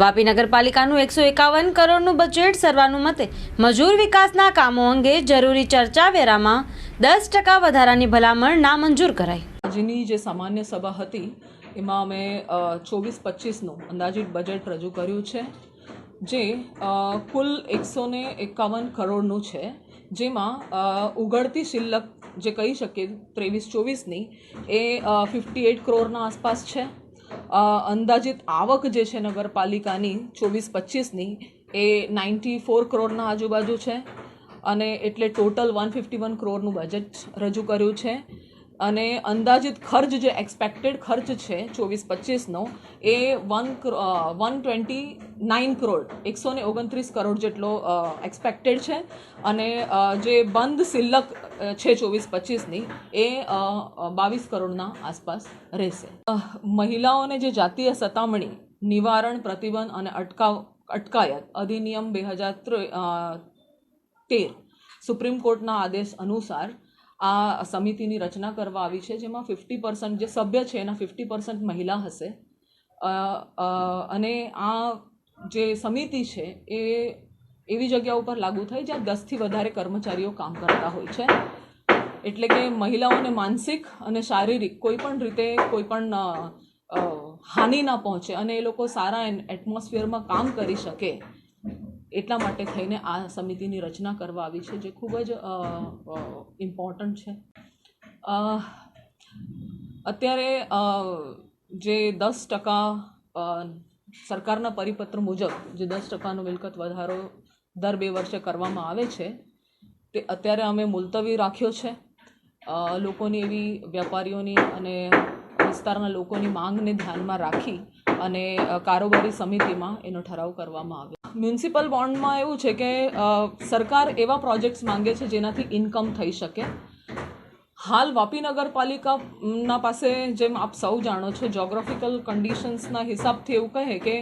વાપી નગરપાલિકાનું એકસો એકાવન કરોડનું બજેટ સર્વાનુમતે મજૂર વિકાસના કામો અંગે જરૂરી ચર્ચા વેરામાં દસ ટકા વધારાની ભલામણ નામંજૂર કરાઈ. આજની જે સામાન્ય સભા હતી, એમાં અમે ચોવીસ પચીસનું અંદાજિત બજેટ રજૂ કર્યું છે, જે કુલ એકસો ને એકાવન કરોડનું છે, જેમાં ઉઘડતી શિલ્લક જે કહી શકીએ ત્રેવીસ ચોવીસની, એ ફિફ્ટી એટ કરોડના આસપાસ છે. અંદાજિત આવક જે છે નગરપાલિકાની ચોવીસ પચીસની એ નાઇન્ટી ફોર કરોડના આજુબાજુ છે અને એટલે ટોટલ વન ફિફ્ટી વન કરોડનું બજેટ રજૂ કર્યું છે. અને અંદાજિત ખર્ચ જે એક્સપેક્ટેડ ખર્ચ છે, ચોવીસ પચીસનો, એ one one twenty nine crore એકસો ને ઓગણત્રીસ કરોડ જેટલો એક્સપેક્ટેડ છે. અને જે બંધ સિલ્લક છે ચોવીસ પચીસની, એ બાવીસ કરોડના આસપાસ રહેશે. મહિલાઓને જે જાતીય સતામણી, નિવારણ, પ્રતિબંધ અને અટકાવ, અટકાયત અધિનિયમ બે હજાર તેર, સુપ્રીમ કોર્ટના આદેશ અનુસાર આ સમિતિની રચના કરવા આવી છે જેમાં ફિફ્ટી પર્સન્ટ જે સભ્ય છે એના ફિફ્ટી પર્સન્ટ મહિલા હશે. અને આ જે સમિતિ છે એ એવી જગ્યા ઉપર લાગુ થાય જ્યાં દસથી વધારે કર્મચારીઓ કામ કરતા હોય છે. એટલે કે મહિલાઓને માનસિક અને શારીરિક કોઈપણ રીતે કોઈ પણ અ, અ, હાનિ ના પહોંચે અને એ લોકો સારા એટમોસ્ફિયરમાં કામ કરી શકે. એટલા માટે થઈને આ સમિતિની રચના કરવા આવી છે, જે ખૂબ જ ઇમ્પોર્ટન્ટ છે. અત્યારે જે દસ ટકા સરકારના પરિપત્ર મુજબ જે દસ ટકાનો મિલકત વધારો દર બે વર્ષે કરવામાં આવે છે, તે અત્યારે અમે મુલતવી રાખ્યો છે. લોકોની એવી વેપારીઓની અને વિસ્તારના લોકોની માંગને ધ્યાનમાં રાખી અને કારોબારી સમિતિમાં એનો ઠરાવ કરવામાં આવ્યો. મ્યુનિસિપલ બોન્ડમાં એવું છે કે સરકાર એવા પ્રોજેક્ટ્સ માંગે છે જેનાથી ઇન્કમ થઈ શકે. હાલ વાપી નગરપાલિકાના પાસે જેમ આપ સૌ જાણો છો જોગ્રાફિકલ કન્ડિશન્સના હિસાબથી એવું કહે કે,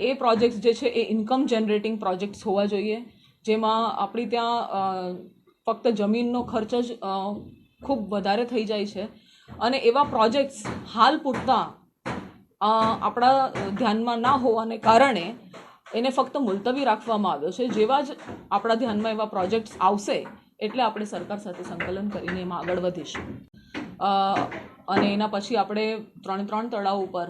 એ પ્રોજેક્ટ્સ જે છે એ ઇન્કમ જનરેટિંગ પ્રોજેક્ટ્સ હોવા જોઈએ. જેમાં આપણી ત્યાં ફક્ત જમીનનો ખર્ચ જ ખૂબ વધારે થઈ જાય છે. અને એવા પ્રોજેક્ટ્સ હાલ પૂરતા આપણા ધ્યાનમાં ના હોવાને કારણે એને ફક્ત મુલતવી રાખવામાં આવ્યો છે. જેવા જ આપણા ધ્યાનમાં એવા પ્રોજેક્ટ્સ આવશે, એટલે આપણે સરકાર સાથે સંકલન કરીને એમાં આગળ વધીશું. અને એના પછી આપણે ત્રણે ત્રણ તળાવ ઉપર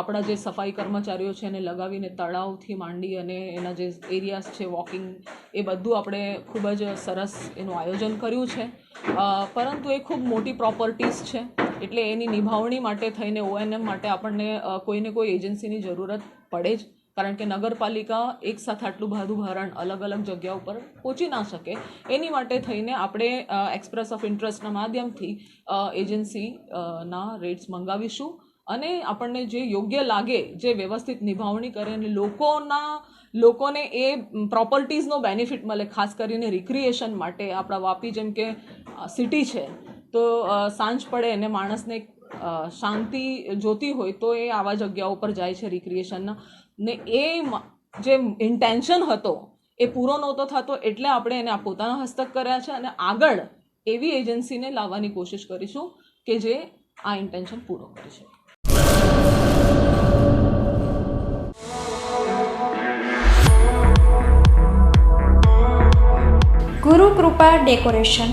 આપણા જે સફાઈ કર્મચારીઓ છે એને લગાવીને તળાવથી માંડી અને એના જે એરિયાસ છે વોકિંગ એ બધું આપણે ખૂબ જ સરસ એનું આયોજન કર્યું છે. પરંતુ એ ખૂબ મોટી પ્રોપર્ટીઝ છે. એટલે એની નિભાવણી માટે થઈને ઓએનએમ માટે આપણને કોઈને કોઈ એજન્સીની જરૂરત પડે જ. કારણ કે નગરપાલિકા એક સાથે આટલું ભારું ભારણ અલગ અલગ જગ્યા ઉપર પહોંચી ના શકે. એની માટે થઈને આપણે એક્સપ્રેસ ઓફ ઇન્ટરેસ્ટના માધ્યમથી એજન્સીના રેટ્સ મંગાવીશું. અને આપણને જે યોગ્ય લાગે, જે વ્યવસ્થિત નિભાવણી કરે અને લોકોના, લોકોને એ પ્રોપર્ટીઝનો બેનિફિટ મળે, ખાસ કરીને રિક્રિએશન માટે આપણા વાપી જેમ કે સિટી છે તો સાંજ પડે અને માણસને શાંતિ જોતી હોય તો એ આવા જગ્યાઓ પર જાય છે રિક્રિએશનના ને. એ જે ઇન્ટેન્શન હતો, એ પૂરો નહોતો થતો એટલે આપણે એને પોતાના હસ્તક કર્યા છે અને આગળ એવી એજન્સીને લાવવાની કોશિશ કરીશું કે જે આ ઇન્ટેન્શન પૂરો કરી શકે. ગુરુ કૃપા ડેકોરેશન.